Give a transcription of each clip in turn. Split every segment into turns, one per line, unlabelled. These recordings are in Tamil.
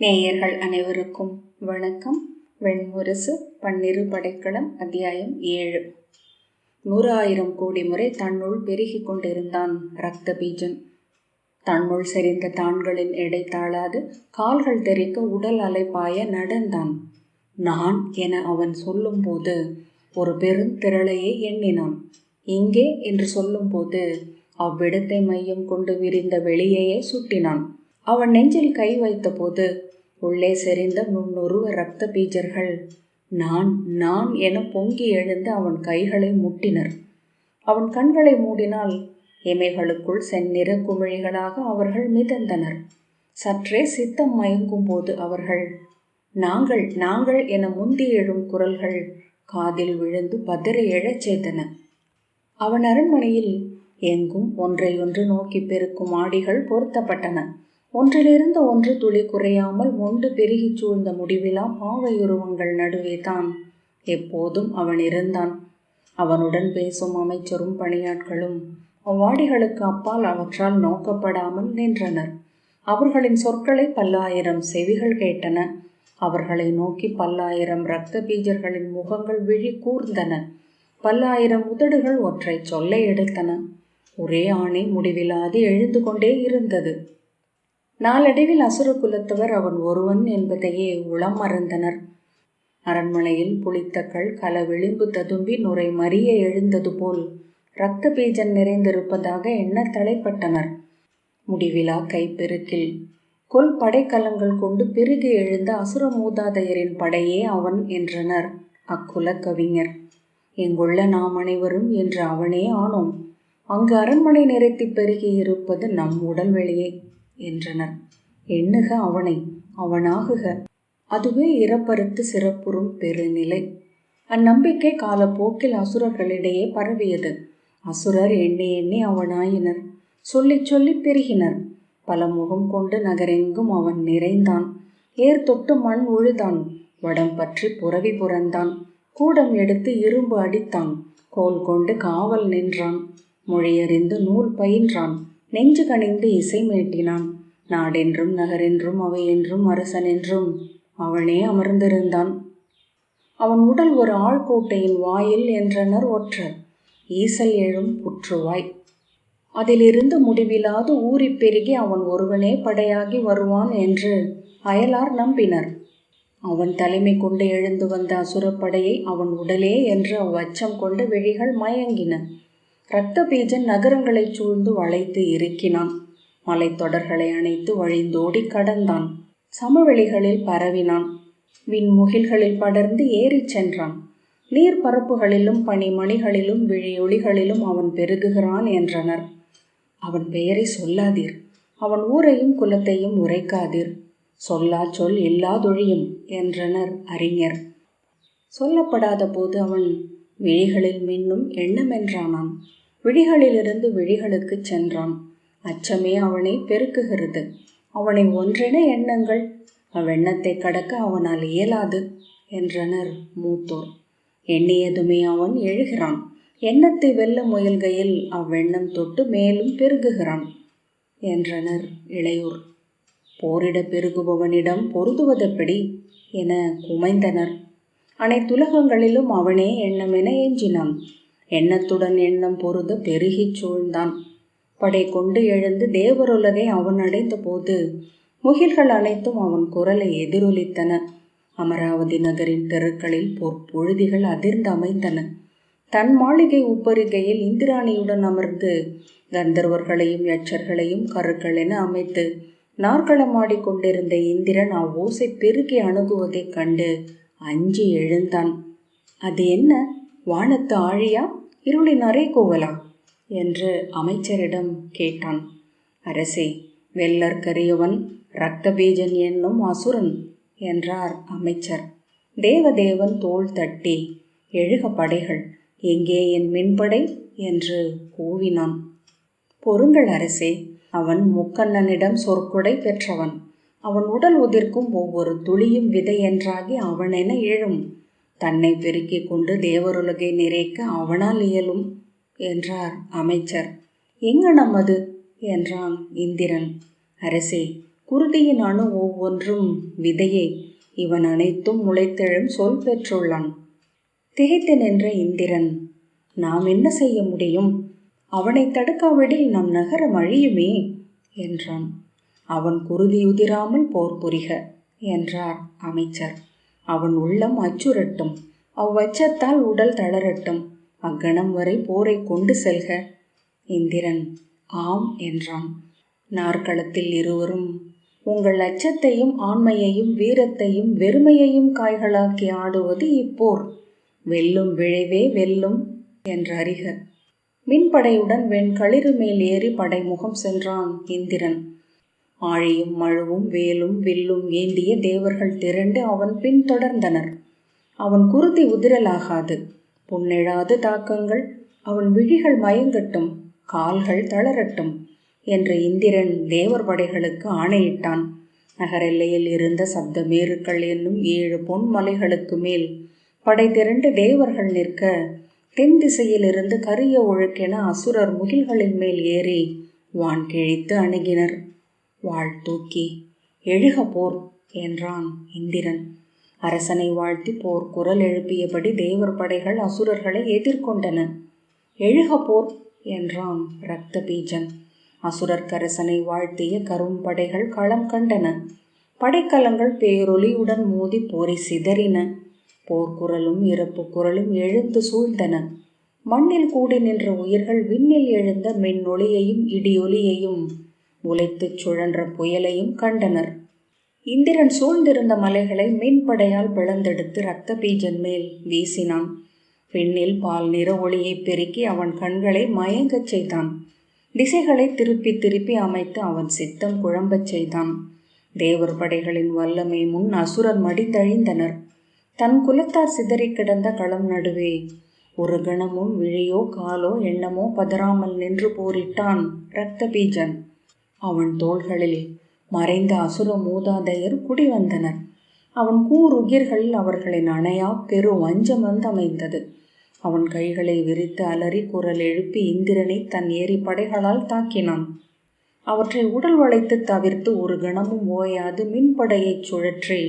நேயர்கள் அனைவருக்கும் வணக்கம். வெண்முரசு பன்னிரு படைக்களம் அத்தியாயம் ஏழு. நூறாயிரம் கோடி முறை தன்னுள் பெருகி கொண்டிருந்தான் ரத்த பீஜன் தன்னுள் செறிந்த தான்களின் எடை தாழாது கால்கள் தெறிக்க உடல் அலைப்பாய நடந்தான். நான் என அவன் சொல்லும்போது ஒரு பெருந்திரளையே எண்ணினான். இங்கே என்று சொல்லும்போது அவ்விடத்தை மையம் கொண்டு விரிந்த வெளியையே சுட்டினான். அவன் நெஞ்சில் கை வைத்தபோது உள்ளே செறிந்த நுண்ணுருவ இரத்த பீஜர்கள். நான் நான் என பொங்கி எழுந்து அவன் கைகளை முட்டினர். அவன் கண்களை மூடினால் இமைகளுக்குள் செந்நிற குமிழிகளாக அவர்கள் மிதந்தனர். சற்றே சித்தம் மயங்கும் போது அவர்கள் நாங்கள் நாங்கள் என முந்தி எழும் குரல்கள் காதில் விழுந்து பதறி எழச் செய்தன. அவன் அரண்மனையில் எங்கும் ஒன்றையொன்று நோக்கி பெருக்கும் ஆடிகள் பொருத்தப்பட்டன. ஒன்றிலிருந்து ஒன்று துளி குறையாமல் ஒன்று பெருகிச் சூழ்ந்த முடிவிலா பாவையுருவங்கள் நடுவே தான். எப்போதும் அவன் இருந்தான். அவனுடன் பேசும் அமைச்சரும் பணியாட்களும் அவ்வாடிகளுக்கு அப்பால் அவற்றால் நோக்கப்படாமல் நின்றனர். அவர்களின் சொற்களை பல்லாயிரம் செவிகள் கேட்டன. அவர்களை நோக்கி பல்லாயிரம் இரத்த பீஜர்களின் முகங்கள் விழி கூர்ந்தன. பல்லாயிரம் உதடுகள் ஒற்றை சொல்லை எடுத்தன. ஒரே ஆணை முடிவில்லாது எழுந்து கொண்டே இருந்தது. நாளடைவில் அசுர குலத்தவர் அவன் ஒருவன் என்பதையே உளம் மறந்தனர் அரண்மனையில் புளித்தக்கள் கல விளிம்பு ததும்பி நுரை மறிய எழுந்தது போல் இரத்த பீஜன் நிறைந்திருப்பதாக எண்ண தலைப்பட்டனர். முடிவிலா கைப்பெருக்கில் கொல் படைக்கலங்கள் கொண்டு பெருகி எழுந்த அசுர மூதாதையரின் படையே அவன் என்றனர் அக்குல கவிஞர். எங்குள்ள நாம் அனைவரும் என்று அவனே ஆனோம். அங்கு அரண்மனை நிறைத்தி பெருகி இருப்பது நம் உடல் வெளியே. என்றனர். எண்ணுக அவனை அவனாகுக. அதுவே இறப்பறுத்து சிறப்புறும் பெருநிலை. அந்நம்பிக்கை காலப்போக்கில் அசுரர்களிடையே பரவியது. அசுரர் எண்ணி எண்ணி அவனாயினர். சொல்லிச் சொல்லி பெருகினர். பல முகம் கொண்டு நகரெங்கும் அவன் நிறைந்தான். ஏர் தொட்டு மண் உழுதான். வடம் பற்றி புறவி புறந்தான் கூடம் எடுத்து இரும்பு அடித்தான். கோல் கொண்டு காவல் நின்றான். மொழியறிந்து நூல் பயின்றான். நெஞ்சு கணிந்து இசை மீட்டினான் நாடென்றும் நகரென்றும் அவை என்றும் அரசன் என்றும் அவனே அமர்ந்திருந்தான். அவன் உடல் ஒரு ஆழ்கோட்டையின் வாயில் என்றனர் ஒற்றர். ஈசல் எழும் புற்றுவாய். அதிலிருந்து முடிவில்லாது ஊறிப் பெருகி அவன் ஒருவனே படையாகி வருவான் என்று அயலார் நம்பினர். அவன் தலைமை கொண்டு எழுந்து வந்த அசுரப்படையை அவன் உடலே என்று அவ்வச்சம் கொண்டு விழிகள் மயங்கின. இரத்த பீஜன் நகரங்களைச் சூழ்ந்து வளைத்து இறுக்கினான். மலைத்தொடர்களை அணைத்து வழிந்தோடி கடந்தான். சமவெளிகளில் பரவினான். விண்முகில்களில் படர்ந்து ஏறிச் சென்றான். நீர் பரப்புகளிலும் பனிமணிகளிலும் விழியொளிகளிலும் அவன் பெருகுகிறான் என்றனர். அவன் பெயரை சொல்லாதீர். அவன் ஊரையும் குலத்தையும் உரைக்காதீர். சொல்லா சொல் இல்லாதொழியும் என்றனர் அறிஞர். சொல்லப்படாத போது அவன் விழிகளில் மின்னும் எண்ணமென்றானான் விழிகளிலிருந்து விழிகளுக்குச் சென்றான். அச்சமே அவனை பெருக்குகிறது. அவனை ஒன்றென எண்ணங்கள். அவ்வெண்ணத்தை கடக்க அவனால் இயலாது என்றனர் மூத்தோர். எண்ணியதுமே அவன் எழுகிறான். எண்ணத்தை வெல்ல முயல்கையில் அவ்வெண்ணம் தொட்டு மேலும் பெருகுகிறான் என்றனர் இளையோர். போரிட பெருகுபவனிடம் பொருதுவதெப்படி என குமைந்தனர். அனைத்துலகங்களிலும் அவனே எண்ணமென எஞ்சினான் எண்ணத்துடன் எண்ணம் பொருத பெருகிச் சூழ்ந்தான். படை கொண்டு எழுந்து தேவருலகை அவன் அடைந்த போது முகில்கள் அனைத்தும் அவன் குரலை எதிரொலித்தன. அமராவதி நகரின் தெருக்களில் பொற்பொழுதிகள் அதிர்ந்து அமைந்தன. தன் மாளிகை உப்பருகையில் இந்திராணியுடன் அமர்ந்து கந்தர்வர்களையும் யட்சர்களையும் கருக்கள் என அமைத்து நாற்களமாடிக் ஆடிக்கொண்டிருந்த இந்திரன் அவ்வோசை பெருகி அணுகுவதைக் கண்டு அஞ்சி எழுந்தான். அது என்ன? வானத்து ஆழியா? இருளின் அறைகோவலா என்று அமைச்சரிடம் கேட்டான். அரசே வெள்ளர் கரியவன் இரத்தபீஜன் என்னும் அசுரன் என்றார் அமைச்சர். தேவதேவன் தோள் தட்டி எழுக படைகள் எங்கே என் மின்படை? என்று கூவினான். பொறுங்கள் அரசே அவன் முக்கண்ணனிடம் சொற்கொடை பெற்றவன். அவன் உடல் உதிர்க்கும் ஒவ்வொரு துளியும் விதை என்றாகி அவனென எழும். தன்னை பெருக்கிக் கொண்டு தேவருலகை நிறைக்க அவனால் இயலும் என்றார் அமைச்சர். எங்கனம் அது என்றான் இந்திரன். அரசே குருதியின் அணு ஒவ்வொன்றும் விதையே. இவன் அனைத்தும் முளைத்தெழும் சொல் பெற்றுள்ளான். திகைத்து நின்ற இந்திரன் நாம் என்ன செய்ய முடியும்? அவனை தடுக்காவிடில் நம் நகரம் அழியுமே என்றான். அவன் குருதியுதிராமல் போர் புரிக என்றார் அமைச்சர். அவன் உள்ளம் அச்சுரட்டும் அவ்வச்சத்தால் உடல் தளரட்டும். அக்கணம் வரை போரை கொண்டு செல்க. இந்திரன் ஆம் என்றான். நாற்களத்தில் இருவரும் உங்கள் அச்சத்தையும் ஆண்மையையும் வீரத்தையும் வெறுமையையும் காய்களாக்கி ஆடுவது இப்போர். வெல்லும் விழைவே வெல்லும் என்று அறிக. மின்படையுடன் வெண்களிறு மேல் ஏறி படைமுகம் சென்றான் இந்திரன். ஆழியும் மழுவும் வேலும் வில்லும் ஏந்திய தேவர்கள் திரண்டு அவன் பின்தொடர்ந்தனர் அவன் குருதி உதிரலாகாது. புண்ணெழாது தாக்கங்கள். அவன் விழிகள் மயங்கட்டும். கால்கள் தளரட்டும் என்று இந்திரன் தேவர் படைகளுக்கு ஆணையிட்டான். நகரெல்லையில் இருந்த சப்த மேருக்கள் என்னும் ஏழு பொன் மலைகளுக்கு மேல் படை திரண்டு தேவர்கள் நிற்க தென் திசையிலிருந்து கரிய ஒழுக்கென அசுரர் முகில்களின் மேல் ஏறி வான் கிழித்து அணுகினர். வாழ் தூக்கி எழுக போர் என்றான் இந்திரன். அரசனை வாழ்த்தி போர் குரல் எழுப்பியபடி தேவர் படைகள் அசுரர்களை எதிர்கொண்டன. எழுக போர் என்றான் இரத்த பீஜன் அசுரர்க்கரசனை வாழ்த்திய கரும்படைகள் களம் கண்டன. படைக்கலங்கள் பேரொலியுடன் மோதி போரை சிதறின. போர்க்குரலும் இறப்பு குரலும் எழுந்து சூழ்ந்தன. மண்ணில் கூடி நின்ற உயிர்கள் விண்ணில் எழுந்த மென்னொலியையும் இடியொலியையும் உழைத்துச் சுழன்ற புயலையும் கண்டனர். இந்திரன் சூழ்ந்திருந்த மலைகளை மின்படையால் பிளந்தெடுத்து இரத்த பீஜன் மேல் வீசினான். பின்னில் பால் நிற ஒளியை பெருக்கி அவன் கண்களை மயங்கச் செய்தான். திசைகளை திருப்பி திருப்பி அமைத்து அவன் சித்தம் குழம்பச் செய்தான். தேவர் படைகளின் வல்லமை முன் அசுரர் மடிந்தழிந்தனர். தன் குலத்தார் சிதறி கிடந்த களம் நடுவே ஒரு கணமும் விழியோ காலோ எண்ணமோ பதறாமல் நின்று போரிட்டான் இரத்த பீஜன் அவன் தோள்களில் மறைந்த அசுர மூதாதையர் குடிவந்தனர். அவன் கூருகிர்களில் அவர்களின் அணையா பெரு வஞ்சம் வந்தமைந்தது அவன் கைகளை விரித்து அலறி குரல் எழுப்பி இந்திரனை தன் ஏறி படைகளால் தாக்கினான். அவற்றை உடல் வளைத்து தவிர்த்து ஒரு கணமும் ஓயாது மின்படையைச் சுழற்றி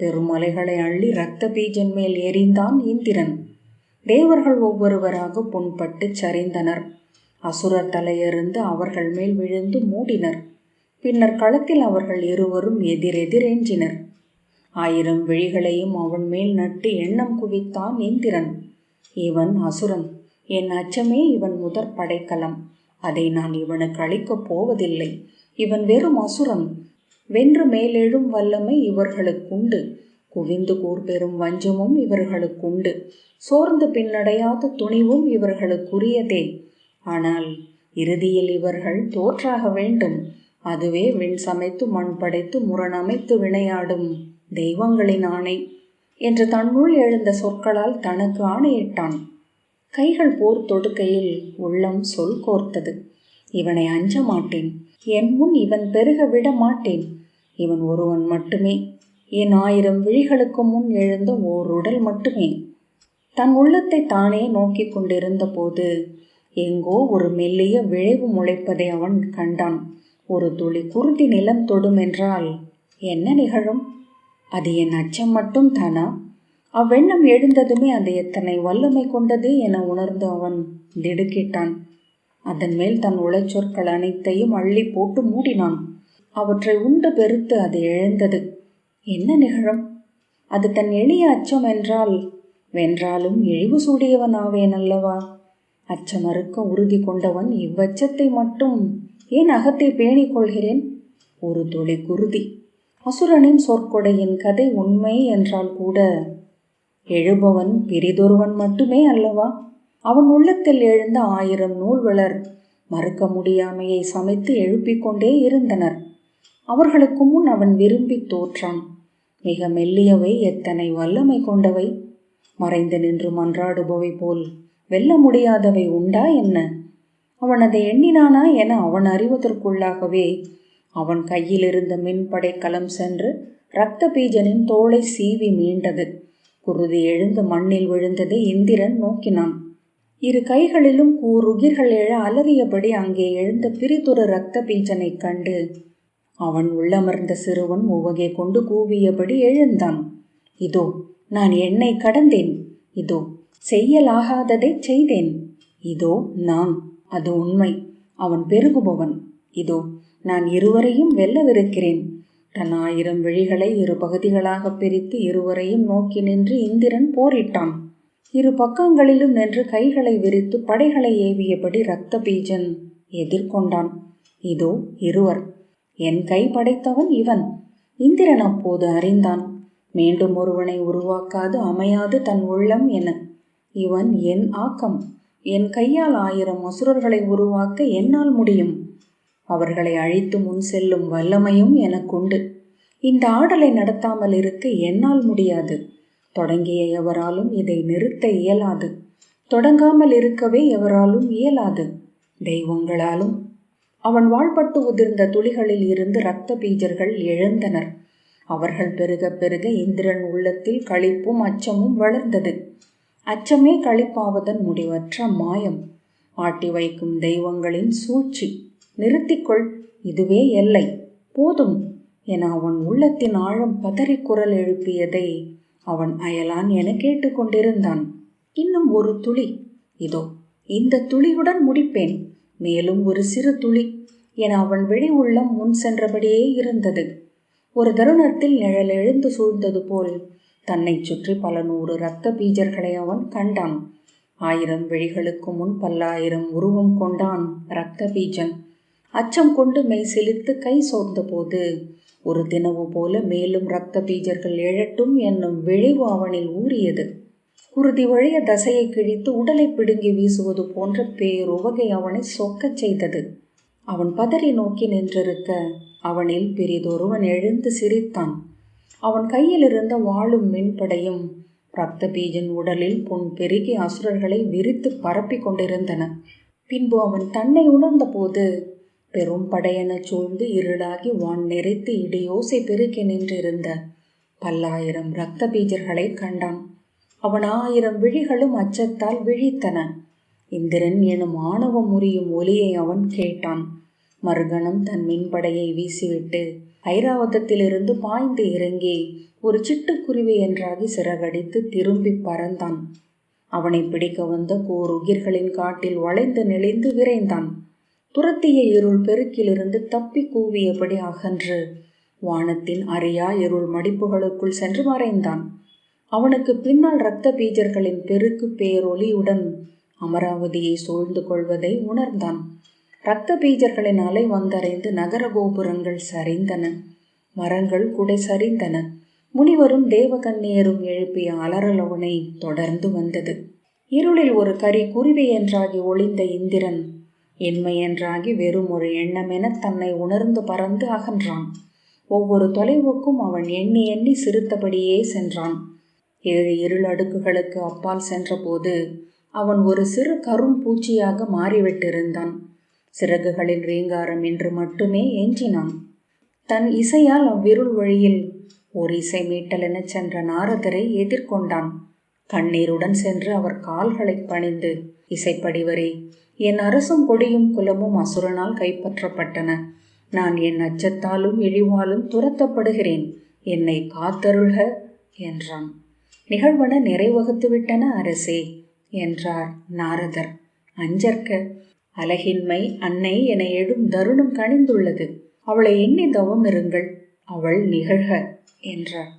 பெருமலைகளை அள்ளி இரத்த பீஜன் மேல் எறிந்தான் இந்திரன். தேவர்கள் ஒவ்வொருவராக புண்பட்டு சரிந்தனர். அசுரர் தலையறிந்து அவர்கள் மேல் விழுந்து மூடினர். பின்னர் களத்தில் அவர்கள் இருவரும் எதிரெதிரேஞ்சினர் ஆயிரம் விழிகளையும் அவன் மேல் நட்டு எண்ணம் குவித்தான் இந்திரன். இவன் அசுரன். என் அச்சமே இவன் முதற் படைக்கலம். அதை நான் இவனுக்கு அளிக்கப் போவதில்லை. இவன் வெறும் அசுரன். வென்று மேலெழும் வல்லமை இவர்களுக்குண்டு குவிந்து கூர்பெறும் வஞ்சமும் இவர்களுக்குண்டு சோர்ந்து பின்னடையாத துணிவும் இவர்களுக்குரியதே. ஆனால் இறுதியில் இவர்கள் தோற்றாக வேண்டும். அதுவே விண் சமைத்து மண் படைத்து முரணமைத்து வினையாடும் தெய்வங்களின் ஆணை என்று தன்னுள் எழுந்த சொற்களால் தனக்கு ஆணையிட்டான். கைகள் போர் தொடுக்கையில் உள்ளம் சொல் கோர்த்தது. இவனை அஞ்ச மாட்டேன். என் முன் இவன் பெருக விட மாட்டேன். இவன் ஒருவன் மட்டுமே. என் ஆயிரம் விழிகளுக்கு முன் எழுந்த ஓர் உடல் மட்டுமே. தன் உள்ளத்தை தானே நோக்கி கொண்டிருந்த போது எங்கோ ஒரு மெல்லிய விளைவு முளைப்பதை அவன் கண்டான். ஒரு துளி குருதி நிலம் தொடும் என்றால் என்ன நிகழும்? அது என் அச்சம் மட்டும் தானா? அவ்வெண்ணம் எழுந்ததுமே அது எத்தனை வல்லமை கொண்டது என உணர்ந்து அவன் திடுக்கிட்டான். அதன் மேல் தன் உழைச்சொற்கள் அனைத்தையும் அள்ளி போட்டு மூடினான். அவற்றை உண்டு பெருத்து அது எழுந்தது. என்ன நிகழும்? அது தன் எளிய அச்சம் என்றால் வென்றாலும் இழிவு சூடியவன் ஆவேன் அல்லவா? அச்சமறுக்க உறுதி கொண்டவன் இவ்வச்சத்தை மட்டும் ஏன் அகத்தை பேணிக் கொள்கிறேன்? ஒரு துளி குருதி. அசுரனின் சொற்கொடையின் கதை உண்மை என்றால் கூட எழுபவன் பெரிதொருவன் மட்டுமே அல்லவா? அவன் உள்ளத்தில் எழுந்த ஆயிரம் நூல்வளர் மறுக்க முடியாமையை சமைத்து எழுப்பிக் கொண்டே இருந்தனர். அவர்களுக்கு முன் அவன் விரும்பி தோற்றான். மிக மெல்லியவை எத்தனை வல்லமை கொண்டவை? மறைந்து நின்று மன்றாடுபவை போல் வெல்ல முடியாதவை உண்டா என்ன? அவன் அதை எண்ணினானா என அவன் அறிவதற்குள்ளாகவே அவன் கையில் இருந்த மின்படை களம் சென்று இரத்த பீஜனின் தோளை சீவி மீண்டது. குருதி எழுந்து மண்ணில் விழுந்ததை இந்திரன் நோக்கினான். இரு கைகளிலும் கூருகிர்கள் எழ அலறியபடி அங்கே எழுந்த பிரிதொரு இரத்த பீஜனைக் கண்டு அவன் உள்ளமர்ந்த சிறுவன் உவகை கொண்டு கூவியபடி எழுந்தான். இதோ நான் என்னை கடந்தேன். இதோ செய்யலாகாததை செய்தேன். இதோ நான் அது உண்மை. அவன் பெருகுபவன். இதோ நான் இருவரையும் வெல்லவிருக்கிறேன். தன் ஆயிரம் விழிகளை இரு பகுதிகளாக பிரித்து இருவரையும் நோக்கி நின்று இந்திரன் போரிட்டான். இரு பக்கங்களிலும் நின்று கைகளை விரித்து படைகளை ஏவியபடி இரத்த பீஜன் எதிர்கொண்டான். இதோ இருவர். என் கை படைத்தவன் இவன். இந்திரன் அப்போது அறிந்தான். மீண்டும் ஒருவனை உருவாக்காது அமையாது தன் உள்ளம் என. இவன் என் ஆக்கம். என் கையால் ஆயிரம் அசுரர்களை உருவாக்க என்னால் முடியும். அவர்களை அழித்து முன் செல்லும் வல்லமையும் எனக்குண்டு. இந்த ஆடலை நடத்தாமல் இருக்க என்னால் முடியாது. தொடங்கிய எவராலும் இதை நிறுத்த இயலாது. தொடங்காமல் இருக்கவே எவராலும் இயலாது. தெய்வங்களாலும். அவன் வாழ்பட்டு உதிர்ந்த துளிகளில் இருந்து இரத்த பீஜர்கள் எழுந்தனர். அவர்கள் பெருக பெருக இந்திரன் உள்ளத்தில் களிப்பும் அச்சமும் வளர்ந்தது. அச்சமே களிப்பாவதன் முடிவற்ற மாயம். ஆட்டி வைக்கும் தெய்வங்களின் சூழ்ச்சி. நிறுத்திக்கொள் இதுவே எல்லை. போதும் என அவன் உள்ளத்தின் ஆழம் பதறி குரல் எழுப்பியதை அவன் அயலான் என கேட்டுக்கொண்டிருந்தான் இன்னும் ஒரு துளி. இதோ இந்த துளியுடன் முடிப்பேன். மேலும் ஒரு சிறு துளி என அவன் வெளி உள்ளம் முன் சென்றபடியே இருந்தது. ஒரு தருணத்தில் நிழல் எழுந்து சூழ்ந்தது போல் தன்னை சுற்றி பல நூறு இரத்த பீஜர்களை அவன் கண்டான். ஆயிரம் விழிகளுக்கு முன் பல்லாயிரம் உருவம் கொண்டான் இரத்த பீஜன். அச்சம் கொண்டு மெய் சிலித்து கை சோர்ந்தபோது ஒரு தினவு போல மேலும் இரத்த பீஜர்கள் எழட்டும் என்னும் விழிவு அவனில் ஊறியது. குருதி வழிய தசையை கிழித்து உடலை பிடுங்கி வீசுவது போன்ற பேருவகை அவனை சொக்கச் செய்தது. அவன் பதறி நோக்கி நின்றிருக்க அவனில் பெரிதொருவன் எழுந்து சிரித்தான். அவன் கையில் இருந்த வாளும் மின்படையும் ரத்தபீஜன் உடலில் பொன் பெருகி அசுரர்களை விரித்து பரப்பிக் கொண்டிருந்தன. பின்பு அவன் தன்னை உணர்ந்தபோது பெரும் படையென சூழ்ந்து இருளாகி வான் நெறித்து இடியோசை பெருக்கி நின்றிருந்த பல்லாயிரம் இரத்த பீஜர்களை கண்டான். அவன் ஆயிரம் விழிகளும் அச்சத்தால் விழித்தன. இந்திரன் எனும் ஆணவம் முறியும் ஒலியை அவன் கேட்டான். மறுகணம் தன் மின்படையை வீசிவிட்டு ஐராவதத்திலிருந்து பாய்ந்து இறங்கி ஒரு சிட்டுக்குருவி என்றாகி சிறகடித்து திரும்பி பறந்தான். அவனை பிடிக்க வந்த கோர் உயிர்களின் காட்டில் வளைந்து நெளிந்து விரைந்தான். துரத்திய இருள் பெருக்கிலிருந்து தப்பி கூவியபடி அகன்று வானத்தின் அரியா இருள் மடிப்புகளுக்குள் சென்று மறைந்தான். அவனுக்கு பின்னால் இரத்த பீஜர்களின் பெருக்கு பேரொலியுடன் அமராவதியை சூழ்ந்து கொள்வதை உணர்ந்தான். இரத்த பீஜர்களின் அலை வந்தறைந்து நகர கோபுரங்கள் சரிந்தன. மரங்கள் குடை சரிந்தன. முனிவரும் தேவகன்னியரும் எழுப்பிய அலறல் தொடர்ந்து வந்தது. இருளில் ஒரு கரி குருவி என்றாகி ஒளிந்த இந்திரன் என்மை என்றாகி வெறும் ஒரு எண்ணமென தன்னை உணர்ந்து பறந்து அகன்றான். ஒவ்வொரு தொலைவுக்கும் அவன் எண்ணி எண்ணி சிறுத்தபடியே சென்றான். ஏழு இருள் அடுக்குகளுக்கு அப்பால் சென்றபோது அவன் ஒரு சிறு கரும் பூச்சியாக மாறிவிட்டிருந்தான். சிறகுகளின் ரீங்காரம் என்று மட்டுமே ஏஞ்சினான் தன் இசையால் அவ்விருள் வழியில் ஒரு இசை மீட்டலெனச் சென்ற நாரதரை எதிர்கொண்டான். கண்ணீருடன் சென்று அவர் கால்களை பணிந்து இசைப்படிவரே என் அரசும் கொடியும் குலமும் அசுரனால் கைப்பற்றப்பட்டன. நான் என் அச்சத்தாலும் இழிவாலும் துரத்தப்படுகிறேன். என்னை காத்தருள்க என்றான். நிகழ்வன நிறைவகுத்துவிட்டன அரசே என்றார் நாரதர். அஞ்சற்க அழகின்மை அன்னை என எழும் தருணம் கணிந்துள்ளது அவளை எண்ணி தவம் இருங்கள். அவள் நிகழ்க என்றார்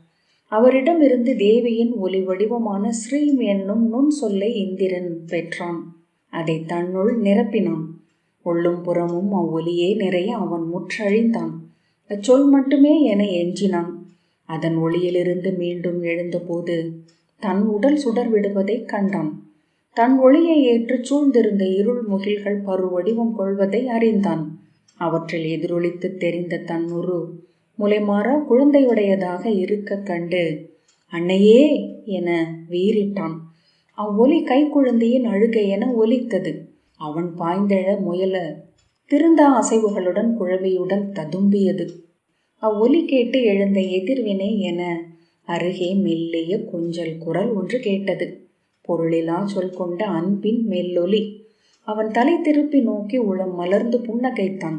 அவரிடமிருந்து தேவியின் ஒலி வடிவமான ஸ்ரீம் என்னும் நுண் சொல்லை இந்திரன் பெற்றான். அதை தன்னுள் நிரப்பினான். உள்ளும் புறமும் அவ்வொலியே நிறைய அவன் முற்றழிந்தான். அச்சொல் மட்டுமே என எஞ்சினான். அதன் ஒளியிலிருந்து மீண்டும் எழுந்தபோது தன் உடல் சுடர் விடுவதைக் கண்டான். தன் ஒளியை ஏற்று சூழ்ந்திருந்த இருள் முகில்கள் பருவடிவம் கொள்வதை அறிந்தான். அவற்றில் எதிரொலித்து தெரிந்த தன்னுரு முலைமாறா குழந்தையுடையதாக இருக்க கண்டு அன்னையே என வீறிட்டான். அவ்வொலி கைக்குழந்தையின் அழுகை என ஒலித்தது. அவன் பாய்ந்தெழ முயல திருந்தா அசைவுகளுடன் குழவியுடன் ததும்பியது. அவ்வொலி கேட்டு எழுந்த எதிர்வினை என அருகே மெல்லிய கொஞ்சல் குரல் ஒன்று கேட்டது. பொருளிலா சொல் கொண்ட அன்பின் மெல்லொலி. அவன் தலை திருப்பி நோக்கி உளம் மலர்ந்து புன்னகைத்தான்.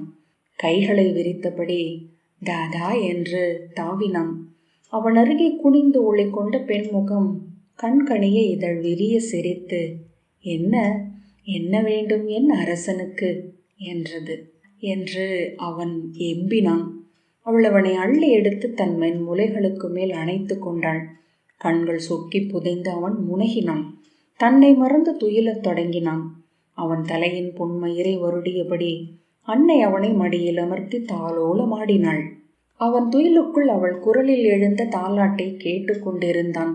கைகளை விரித்தபடி தாதா என்று தாவினான். அவன் அருகே குனிந்து ஒளி கொண்ட பெண்முகம் கண்கணிய இதழ் விரிய சிரித்து என்ன? என்ன வேண்டும் என் அரசனுக்கு? என்றது. என்று அவன் எம்பினான். அவள் அவனை அள்ளி எடுத்து தன் மென் முலைகளுக்கு மேல் அணைத்து கொண்டாள். கண்கள் சொக்கி புதைந்து அவன் முனகினான். தன்னை மறந்து துயிலத் தொடங்கினான். அவன் தலையின் பொன்மயிரை வருடியபடி அன்னை அவனை மடியில் அமர்த்தி தாளோலமாடினாள் அவன் துயிலுக்குள் அவள் குரலில் எழுந்த தாலாட்டை கேட்டுக்கொண்டிருந்தான்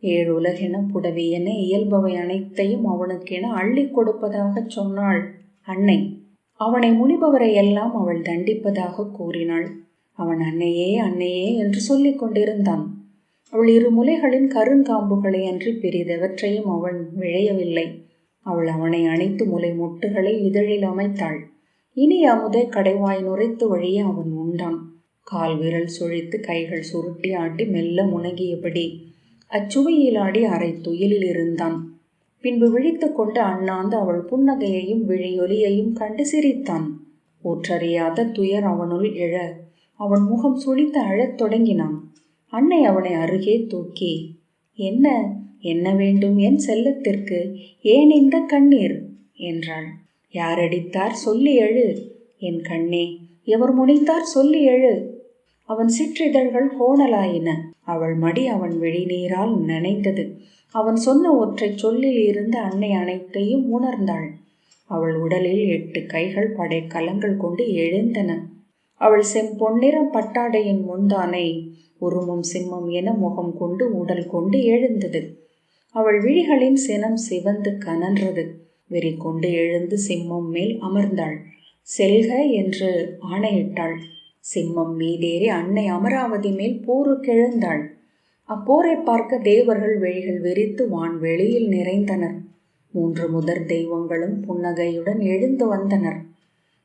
கொண்டிருந்தான். புடவி என இயல்பவை அனைத்தையும் அவனுக்கென அள்ளி கொடுப்பதாகச் சொன்னாள் அன்னை. அவனை முனிபவரை எல்லாம் அவள் தண்டிப்பதாக கூறினாள். அவன் அன்னையே அன்னையே என்று சொல்லிக் கொண்டிருந்தான். அவள் இரு முலைகளின் கருங்காம்புகளை அன்றி பெரிதெவற்றையும் அவன் விழையவில்லை. அவள் அவனை அணைத்து முலை மொட்டுகளை இதழில் அமைத்தாள். இனி அமுதை கடைவாய் நுரைத்து வழியே அவன் உண்டான். கால் விரல் சுழித்து கைகள் சுருட்டி ஆட்டி மெல்ல முனகியபடி அச்சுவையிலாடி அரை துயிலில் இருந்தான். பின்பு விழித்து கொண்டு அண்ணாந்து அவள் புன்னகையையும் விழியொலியையும் கண்டு சிரித்தான். ஊற்றறியாத துயர் அவனுள் எழ அவன் முகம் சுழித்து அழத் தொடங்கினான். அன்னை அவனை அருகே தூக்கி என்ன என்ன வேண்டும் என் செல்லத்திற்கு? ஏன் இந்த கண்ணீர்? என்றாள். யார் அடித்தார் சொல்லி எழு என் கண்ணே எவர் முனைத்தார் சொல்லி எழு. அவன் சிற்றிதழ்கள் கோணலாயின அவள் மடி அவன் வெளிநீரால் நனைந்தது. அவன் சொன்ன ஒற்றை சொல்லில் இருந்து அன்னை அனைத்தையும் உணர்ந்தாள். அவள் உடலில் எட்டு கைகள் படை கலங்கள் கொண்டு எழுந்தன. அவள் செம்பொன்னிற பட்டாடையின் முந்தானை உருமும் சிம்மம் என முகம் கொண்டு உடல் கொண்டு எழுந்தது. அவள் விழிகளின் சினம் சிவந்து கனன்றது. வெறி கொண்டு எழுந்து சிம்மம் மேல் அமர்ந்தாள். செல்க என்று ஆணையிட்டாள். சிம்மம் மீதேறி அன்னை அமராவதி மேல் போருக்கெழுந்தாள் அப்போரை பார்க்க தேவர்கள் வெளிகள் விரித்து வான் வெளியில் நிறைந்தனர். மூன்று முதற் தெய்வங்களும் புன்னகையுடன் எழுந்து வந்தனர்.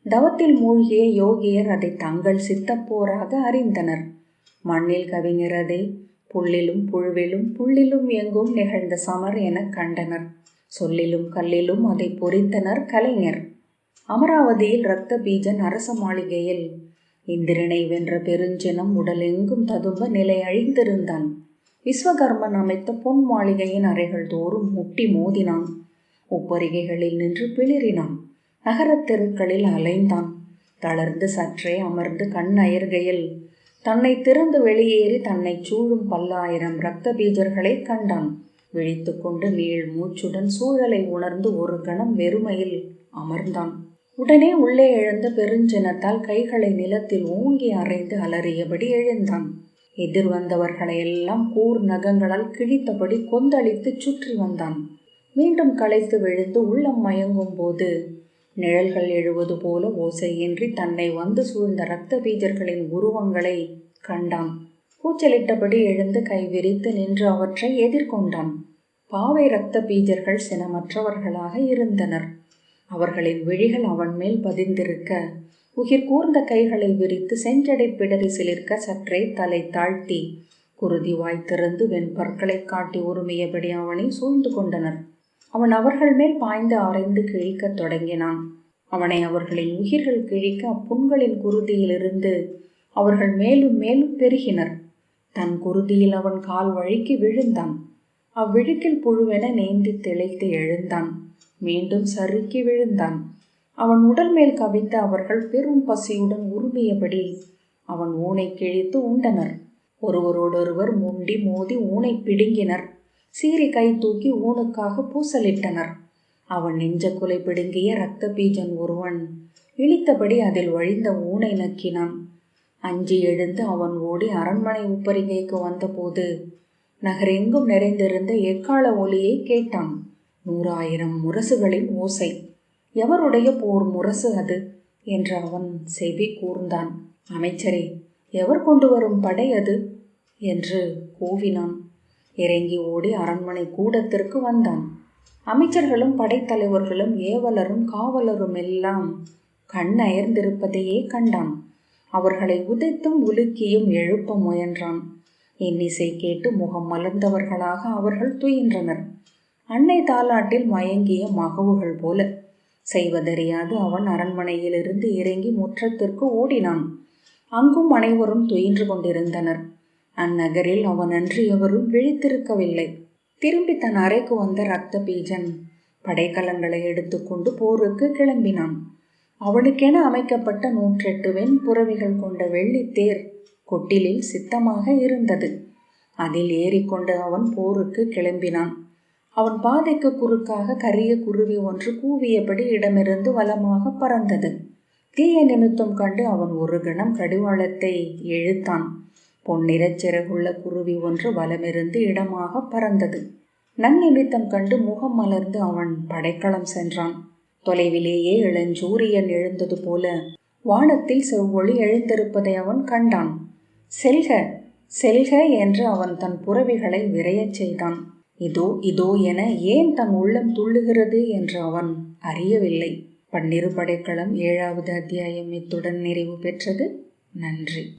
தவத்தில் மூழ்கிய யோகியர் அதை தங்கள் சித்தப்போராக அறிந்தனர். மண்ணில் கவிஞரதை புள்ளிலும் புழுவிலும் புள்ளிலும் எங்கும் நிகழ்ந்த சமர் எனக் கண்டனர். சொல்லிலும் கல்லிலும் அதை பொறித்தனர் கலைஞர். அமராவதியில் இரத்த பீஜன் அரச மாளிகையில். இந்திரனை வென்ற பெருஞ்சினம் உடலெங்கும் ததும்ப நிலை அழிந்திருந்தான். விஸ்வகர்மன் அமைத்த பொன் மாளிகையின் அறைகள் தோறும் முட்டி மோதினான். உப்பரிகைகளில் நின்று பிளிறினான். நகரத் தெருக்களில் அலைந்தான். தளர்ந்து சற்றே அமர்ந்து கண் அயர்கையில் தன்னை திறந்து வெளியேறி தன்னை சூழும் பல்லாயிரம் இரத்த பீஜர்களை கண்டான். விழித்து கொண்டு நீள் மூச்சுடன் சூழலை உணர்ந்து ஒரு கணம் வெறுமையில் அமர்ந்தான். உடனே உள்ளே எழுந்த பெருஞ்சினத்தால் கைகளை நிலத்தில் ஓங்கி அரைந்து அலறியபடி எழுந்தான். எதிர் வந்தவர்களையெல்லாம் கூர் நகங்களால் கிழித்தபடி கொந்தளித்து சுற்றி வந்தான். மீண்டும் களைத்து விழுந்து உள்ளம் மயங்கும் போது நிழல்கள் எழுவது போல ஓசையின்றி தன்னை வந்து சூழ்ந்த இரத்த பீஜர்களின் உருவங்களை கண்டான். கூச்சலிட்டபடி எழுந்து கை விரித்து நின்று அவற்றை எதிர்கொண்டான். பாவை இரத்த பீஜர்கள் சினமற்றவர்களாக இருந்தனர். அவர்களின் விழிகள் அவன் மேல் பதிந்திருக்க உயிர் கூர்ந்த கைகளை விரித்து செஞ்சடை பிடரி சிலிர்க்க சற்றே தலை தாழ்த்தி குருதி வாய் திறந்து வெண்பற்களை காட்டி உரிமையபடி அவனை சூழ்ந்து கொண்டனர். அவன் அவர்கள் மேல் பாய்ந்து ஆரைந்து கிழிக்கத் தொடங்கினான். அவனை அவர்களின் உயிர்கள் கிழிக்க அப்புண்களின் குருதியிலிருந்து அவர்கள் மேலும் மேலும் பெருகினர். தன் குருதியில் அவன் கால் வழுக்கி விழுந்தான். அவ்விழுக்கில் புழுவென நீந்தி திளைத்து எழுந்தான். மீண்டும் சறுக்கி விழுந்தான். அவன் உடல் மேல் கவிந்த அவர்கள் பெரும் பசியுடன் உருமியபடி அவன் ஊனை கிழித்து உண்டனர். ஒருவரோடொருவர் முண்டி மோதி ஊனை பிடுங்கினர். சீறி கை தூக்கி ஊனுக்காக பூசலிட்டனர். அவன் நெஞ்ச குலை பிடுங்கிய இரத்த பீஜன் ஒருவன் இழித்தபடி அதில் வழிந்த ஊனை நக்கினான். அஞ்சி எழுந்து அவன் ஓடி அரண்மனை உப்பரிகைக்கு வந்தபோது நகரெங்கும் நிறைந்திருந்த எக்கால ஒலியை கேட்டான். நூறாயிரம் முரசுகளின் ஓசை. எவருடைய போர் முரசு அது? என்று அவன் செவி கூர்ந்தான். அமைச்சரே எவர் கொண்டு வரும் படை அது? என்று கூவினான். இறங்கி ஓடி அரண்மனை கூடத்திற்கு வந்தான். அமைச்சர்களும் படைத்தலைவர்களும் ஏவலரும் காவலரும் எல்லாம் கண் அயர்ந்திருப்பதையே கண்டான். அவர்களை உதைத்தும் உலுக்கியும் எழுப்ப முயன்றான். இன்னிசை கேட்டு முகம் மலர்ந்தவர்களாக அவர்கள் துயின்றனர். அன்னை தாலாட்டில் மயங்கிய மகவுகள் போல. செய்வதறியாது அவன் அரண்மனையிலிருந்து இறங்கி முற்றத்திற்கு ஓடினான். அங்கும் அனைவரும் துயின்று கொண்டிருந்தனர். அந்நகரில் அவன் அன்று எவரும் விழித்திருக்கவில்லை. திரும்பி தன் அறைக்கு வந்த ரத்த பீஜன் படைக்கலங்களை எடுத்துக்கொண்டு போருக்கு கிளம்பினான். அவனுக்கென அமைக்கப்பட்ட நூற்றெட்டு வெண் புறவிகள் கொண்ட வெள்ளித்தேர் கொட்டிலில் சித்தமாக இருந்தது. அதில் ஏறிக்கொண்டு அவன் போருக்கு கிளம்பினான். அவன் பாதைக்கு குறுக்காக கரிய குருவி ஒன்று கூவியபடி இடமிருந்து வலமாக பறந்தது. தீய நிமித்தம் கண்டு அவன் ஒரு கணம் கடிவாளத்தை இழுத்தான். பொன்னிறச் சிறகுள்ள குருவி ஒன்று வலமிருந்து இடமாக பறந்தது. நன்னிமித்தம் கண்டு முகம் மலர்ந்து அவன் படைக்களம் சென்றான். தொலைவிலேயே இளஞ்சூரியன் எழுந்தது போல வானத்தில் செவ்வொளி எழுந்திருப்பதை அவன் கண்டான். செல்க செல்க என்று அவன் தன் புறவிகளை விரையச் செய்தான். இதோ இதோ என ஏன் தன் உள்ளம் துள்ளுகிறது என்று அவன் அறியவில்லை. பன்னிரு படைக்களம் ஏழாவது அத்தியாயம் இத்துடன் நிறைவு பெற்றது. நன்றி.